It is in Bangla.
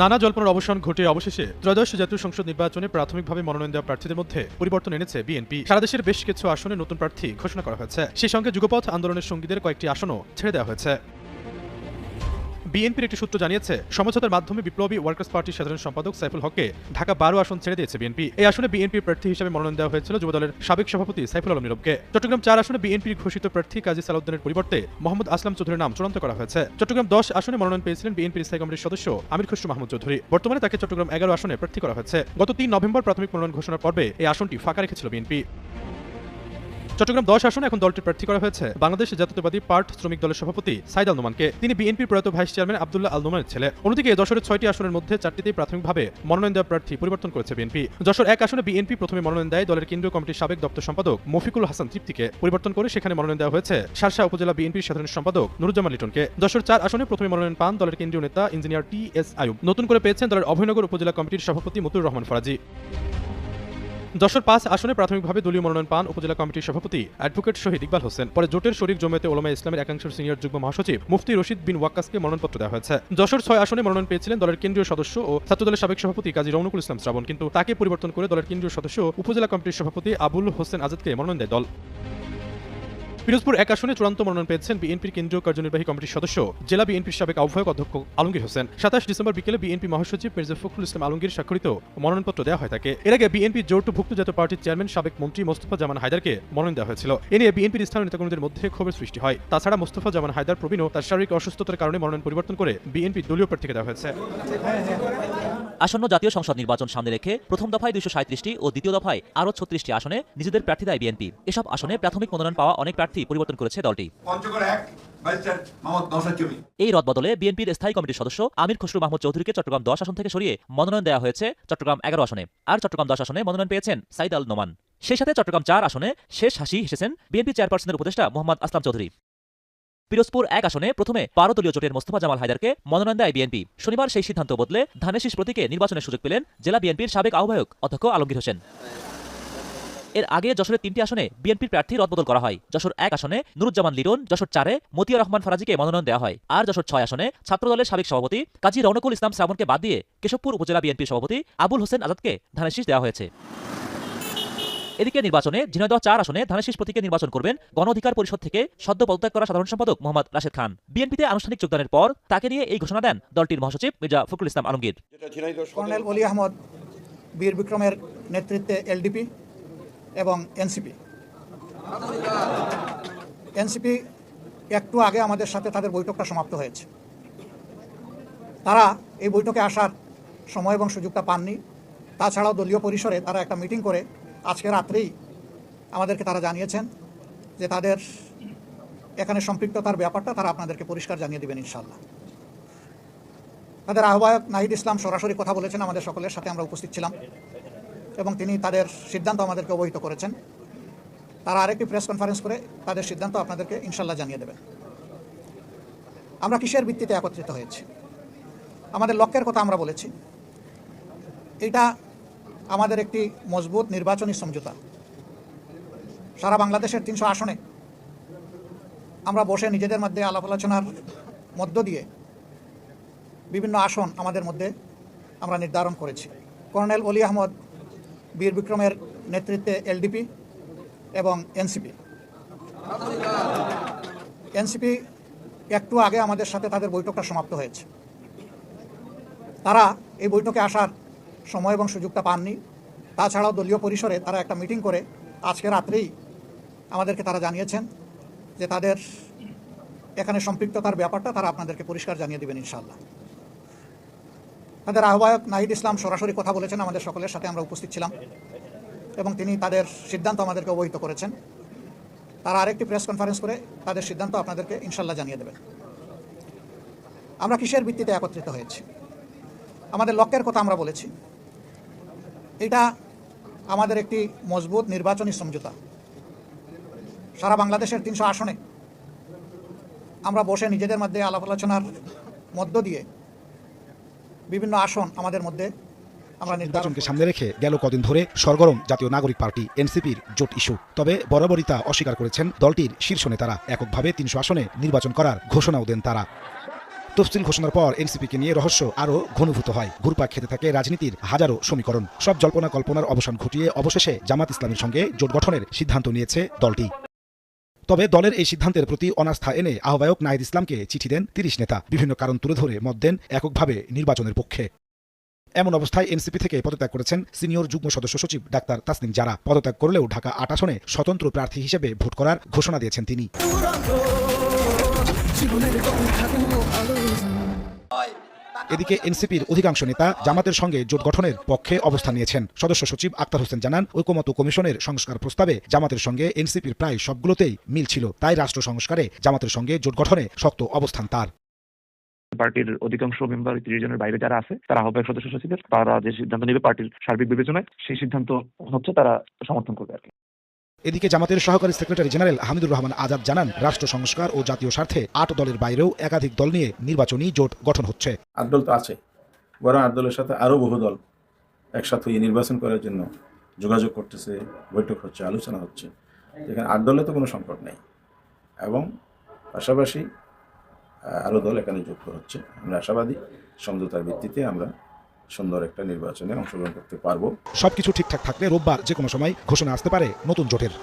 নানা জল্পনার অবসান ঘটে অবশেষে ত্রয়োদশ জাতীয় সংসদ নির্বাচনে প্রাথমিকভাবে মনোনয়ন দেওয়া প্রার্থীদের মধ্যে পরিবর্তন এনেছে বিএনপি। সারা দেশের বেশ কিছু আসনে নতুন প্রার্থী ঘোষণা করা হয়েছে। সেই সঙ্গে যুগপথ আন্দোলনের সঙ্গীদের কয়েকটি আসনও ছেড়ে দেওয়া হয়েছে। বিএনপির একটি সূত্র জানিয়েছে, সমঝোতার মাধ্যমে বিপ্লবী ওয়ার্কার্স পার্টির সাধারণ সম্পাদক সাইফুল হককে ঢাকা বারো আসন ছেড়ে দিয়েছে বিএনপি। এই আসনে বিএনপির প্রার্থী হিসেবে মনোনয়ন দেওয়া হয়েছিল যুবদলের সাবেক সভাপতি সাইফুল আলম নীরবকে। চট্টগ্রাম চার আসনে বিএনপির ঘোষিত প্রার্থী কাজী সালাউদ্দিনের পরিবর্তে মোহাম্মদ আসলাম চৌধুরীর নাম চূড়ান্ত করা হয়েছে। চট্টগ্রাম দশ আসনে মনোনয়ন পেয়েছিলেন বিএনপির স্থায়ী কমিটির সদস্য আমির খসরু মাহমুদ চৌধুরী। বর্তমানে তাকে চট্টগ্রাম এগারো আসনে প্রার্থী করা হয়েছে। গত তিন নভেম্বর প্রাথমিক মনোনয়ন ঘোষণার পর্বে এই আসনটি ফাঁকা রেখেছিল বিএনপি। চট্টগ্রাম দশ আসনে এখন দলটির প্রার্থী করা হয়েছে। বাংলাদেশ জাতীয়তাবাদী পার্ট শ্রমিক দলের সভাপতি সাইদ আল নোমানকে। তিনি বিএনপির প্রয়াত ভাইস চেয়ারম্যান আব্দুল্লাহ আল নোমানের ছেলে। অন্যদিকে দশরের ছয়টি আসনের মধ্যে চারটিতেই প্রাথমিকভাবে মনোনয়ন দেওয়া প্রার্থী পরিবর্তন করেছে বিএনপি। যশোর এক আসনে বিএনপি প্রথমে মনোনয়ন দেয় দলের কেন্দ্রীয় কমিটির সাবেক দপ্তর সম্পাদক মফিকুল হাসান তৃপ্তিকে। পরিবর্তন করে সেখানে মনোনয়ন দেওয়া হয়েছে শারশা উপজেলা বিএনপির সাধারণ সম্পাদক নুরুজ্জামান লিটনকে। যশোর চার আসনে প্রথমে মনোনয়ন পান দলের কেন্দ্রীয় নেতা ইঞ্জিনিয়ার টি এস আয়ুব। নতুন করে পেয়েছেন দলের অভয়নগর উপজেলা কমিটির সভাপতি মতুর রহমান ফরাজি। যশোর পাঁচ আসনে প্রাথমিকভাবে দলীয় মনোনয়ন পান উপজেলা কমিটির সভাপতি অ্যাডভোকেট শহীদ ইকবাল হোসেন। পরে জোটের শরীর জমিয়তে ওলামা ইসলামের একাংশের সিনিয়র যুগ্ম মহাসচিব মুফতি রশিদ বিন ওয়াক্কাসকে মনোনয়নপত্র দেওয়া হয়েছে। যশোর ছয় আসনে মনোনয়ন পেয়েছিলেন দলের কেন্দ্রীয় সদস্য ও ছাত্রদলের সাবেক সভাপতি কাজী রৌনকুল ইসলাম শ্রাবণ। কিন্তু তাকে পরিবর্তন করে দলের কেন্দ্রীয় সদস্য উপজেলা কমিটির সভাপতি আবুল হোসেন আজাদকে মনোনয়ন দেয় দল। পিরোজপুর এক আসনে চূড়ান্ত মনোনয়ন পেয়েছেন বিএনপির কেন্দ্রীয় কার্যনির্বাহী কমিটির সদস্য। জেলা বিএনপির সাবেক আহ্বায়ক অধ্যক্ষ আলমগীর হোসেন। সাতাশ ডিসেম্বর বিকেলে বিএনপি মহাসচিব মির্জা ফখরুল ইসলাম আলমগীর স্বাক্ষরিত মনোনয়নপত্র দেওয়া হয় তাকে। এর আগে বিএনপি জোটভুক্ত জাতীয় পার্টির চেয়ারম্যান সাবেক মন্ত্রী মোস্তফা জামান হায়দারকে মনোনয়ন দেওয়া হয়েছিল। এ নিয়ে বিএনপির স্থানীয় নেতাকর্মীদের মধ্যে ক্ষোভের সৃষ্টি হয়। তাছাড়া মোস্তফা জামান হায়দার প্রবীণও তার শারীরিক অসুস্থতার কারণে মনোনয়ন পরিবর্তন করে বিএনপি দলীয় প্রার্থীকে দেওয়া হয়েছে। আসন্ন জাতীয় সংসদ নির্বাচন সামনে রেখে প্রথম দফায় দুইশো সাঁত্রিশটি ও দ্বিতীয় দফায় আরও ছত্রিশটি আসনে নিজেদের প্রার্থী দেয় বিএনপি। এসব আসনে প্রাথমিক মনোনয়ন পাওয়া অনেক প্রার্থী পরিবর্তন করেছে দলটি। এই রদবদলে বিএনপির স্থায়ী কমিটির সদস্য আমির খসরু মাহমুদ চৌধুরীকে চট্টগ্রাম দশ আসন থেকে সরিয়ে মনোনয়ন দেওয়া হয়েছে চট্টগ্রাম এগারো আসনে। আর চট্টগ্রাম দশ আসনে মনোনয়ন পেয়েছেন সাইদ আল নোমান। সেই সাথে চট্টগ্রাম চার আসনে শেষ হাসি হেসেছেন বিএনপি চেয়ারপারসনের উপদেষ্টা মোহাম্মদ আসলাম চৌধুরী। পিরোজপুর এক আসনে প্রথমে দলীয় জোটের মোস্তফা জামাল হায়দারকে মনোনয়ন দেয় বিএনপি। শনিবার সেই সিদ্ধান্ত বদলে ধানের শীষ প্রতীকে নির্বাচনের সুযোগ পেলেন জেলা বিএনপির সাবেক আহ্বায়ক অধ্যক্ষ আলমগীর হোসেন। এর আগে যশোরের তিনটি আসনে বিএনপির প্রার্থী রদবদল করা হয়। যশোর এক আসনে নুরুজ্জামান লিরন যশোর চারে মতিয়া রহমান ফরাজিকে মনোনয়ন দেওয়া হয়। আর যশোর ছয় আসনে ছাত্রদলের সাবেক সভাপতি কাজী রৌনকুল ইসলাম শ্রাবণকে বাদ দিয়ে কেশবপুর উপজেলা বিএনপির সভাপতি আবুল হোসেন আজাদকে ধানের শীষ দেওয়া হয়েছে। এদিকে নির্বাচনে ঝিনাইদহ চার আসনে ধানের শীষ প্রতীকে নির্বাচন করবেন গণ অধিকার পরিষদ থেকে সদ্য পদত্যাগ করা সাধারণ সম্পাদক মোহাম্মদ রাশেদ খান। বিএনপিতে আনুষ্ঠানিক যোগদানের পর তাকে নিয়ে এই ঘোষণা দেন দলটির মহাসচিব মির্জা ফখরুল ইসলাম আলমগীর। কর্নেল অলি আহমদ বীর বিক্রমের নেতৃত্বে এলডিপি এবং এনসিপি। এনসিপি একটু আগে আমাদের সাথে তাদের বৈঠকটা সমাপ্ত হয়েছে। তারা এই বৈঠকে আসার সময় এবং সুযোগটা পাননি। তাছাড়াও দলীয় পরিসরে তারা একটা মিটিং করে আজকে রাত্রেই আমাদেরকে তারা জানিয়েছেন যে তাদের এখানে সম্পৃক্ততার ব্যাপারটা তারা আপনাদেরকে পরিষ্কার জানিয়ে দেবেন ইনশাল্লাহ তাদের আহ্বায়ক নাহিদ ইসলাম সরাসরি কথা বলেছেন, আমাদের সকলের সাথে আমরা উপস্থিত ছিলাম এবং তিনি তাদের সিদ্ধান্ত আমাদেরকে অবহিত করেছেন। তারা আরেকটি প্রেস কনফারেন্স করে তাদের সিদ্ধান্ত আপনাদেরকে ইনশাল্লাহ জানিয়ে দেবেন। আমরা কিসের ভিত্তিতে একত্রিত হয়েছি? আমাদের লক্ষ্যের কথা আমরা বলেছি। এটা আমাদের একটি মজবুত নির্বাচনী সমঝোতা। সারা বাংলাদেশের তিনশো আসনে আমরা বসে নিজেদের মধ্যে আলাপ আলোচনার মধ্য দিয়ে বিভিন্ন আসন আমাদের মধ্যে আমরা নির্ধারণ করেছি। কর্নেল অলি আহমদ, বীর বিক্রমের নেতৃত্বে এলডিপি এবং এনসিপি। এনসিপি একটু আগে আমাদের সাথে তাদের বৈঠকটা সমাপ্ত হয়েছে। তারা এই বৈঠকে আসার সময় এবং সুযোগটা পাননি। তাছাড়াও দলীয় পরিসরে তারা একটা মিটিং করে আজকে রাত্রেই আমাদেরকে তারা জানিয়েছেন যে তাদের এখানে সম্পৃক্ততার ব্যাপারটা তারা আপনাদেরকে পরিষ্কার জানিয়ে দেবেন ইনশাল্লাহ তাদের আহ্বায়ক নাহিদ ইসলাম সরাসরি কথা বলেছেন, আমাদের সকলের সাথে আমরা উপস্থিত ছিলাম এবং তিনি তাদের সিদ্ধান্ত আমাদেরকে অবহিত করেছেন। তারা আরেকটি প্রেস কনফারেন্স করে তাদের সিদ্ধান্ত আপনাদেরকে ইনশাল্লাহ জানিয়ে দেবেন। আমরা কিসের ভিত্তিতে একত্রিত হয়েছি? আমাদের লক্ষ্যের কথা আমরা বলেছি। এটা আমাদের একটি মজবুত নির্বাচনী সমঝোতা। সারা বাংলাদেশের তিনশো আসনে আমরা বসে নিজেদের মধ্যে আলাপ আলোচনার মধ্য দিয়ে বিভিন্ন আসন আমাদের মধ্যে আমরা নির্বাচনকে সামনে রেখে গেল কদিন ধরে সরগরম জাতীয় নাগরিক পার্টি এনসিপির জোট ইস্যু। তবে বরাবরই তা অস্বীকার করেছেন দলটির শীর্ষ নেতারা। এককভাবে তিনশো আসনে নির্বাচন করার ঘোষণাও দেন তারা। তফসিল ঘোষণার পর এনসিপিকে নিয়ে রহস্য আরও ঘনীভূত হয়। ঘুরপাক খেতে থাকে রাজনীতির হাজারো সমীকরণ। সব জল্পনা কল্পনার অবসান ঘটিয়ে অবশেষে জামাত ইসলামের সঙ্গে জোট গঠনের সিদ্ধান্ত নিয়েছে দলটি। তবে দলের এই সিদ্ধান্তের প্রতি অনাস্থা এনে আহ্বায়ক নাহিদ ইসলামকে চিঠি দেন তিরিশ নেতা। বিভিন্ন কারণ তুলে ধরে মত দেন এককভাবে নির্বাচনের পক্ষে। এমন অবস্থায় এনসিপি থেকে পদত্যাগ করেছেন সিনিয়র যুগ্ম সদস্য সচিব ডাক্তার তাসনিম জারা। পদত্যাগ করলেও ঢাকা আট আসনে স্বতন্ত্র প্রার্থী হিসেবে ভোট করার ঘোষণা দিয়েছেন তিনি। এদিকে এনসিপির অধিকাংশ নেতা জামাতের সঙ্গে জোট গঠনের পক্ষে অবস্থান নিয়েছেন। সদস্য সচিব আক্তার হোসেন জানান, ঐকমত্য কমিশনের সংস্কার প্রস্তাবে জামাতের সঙ্গে এনসিপির প্রায় সবগুলোতেই মিল ছিল। তাই রাষ্ট্র সংস্কারে জামাতের সঙ্গে জোট গঠনে শক্ত অবস্থান তার। পার্টির অধিকাংশ মেম্বার তিরিশ জনের বাইরে যারা আছে, তারা আহ্বায়ক সদস্য সচিবের। তারা যে সিদ্ধান্ত নেবে পার্টির সার্বিক বিবেচনায়, সেই সিদ্ধান্ত হচ্ছে তারা সমর্থন করবে আর কি। এদিকে জামাতের সহকারী সেক্রেটারি জেনারেল হামিদুর রহমান আজাদ জানান, রাষ্ট্র সংস্কার ও জাতীয় স্বার্থে আট দলের বাইরেও একাধিক দল নিয়ে নির্বাচনী জোট গঠন হচ্ছে। আট দল তো আছে, বরং আট দলের সাথে আরও বহু দল একসাথে নির্বাচন করার জন্য যোগাযোগ করতেছে, বৈঠক হচ্ছে, আলোচনা হচ্ছে। এখানে আট দলে তো কোনো সংকট নেই এবং পাশাপাশি আরও দল এখানে যুক্ত হচ্ছে। আমরা আশাবাদী, সমঝোতার ভিত্তিতে আমরা সুন্দর একটা নির্বাচনে অংশগ্রহণ করতে পারব। সবকিছু ঠিকঠাক থাকলে রোববার যে কোনো সময় ঘোষণা আসতে পারে নতুন জোটের।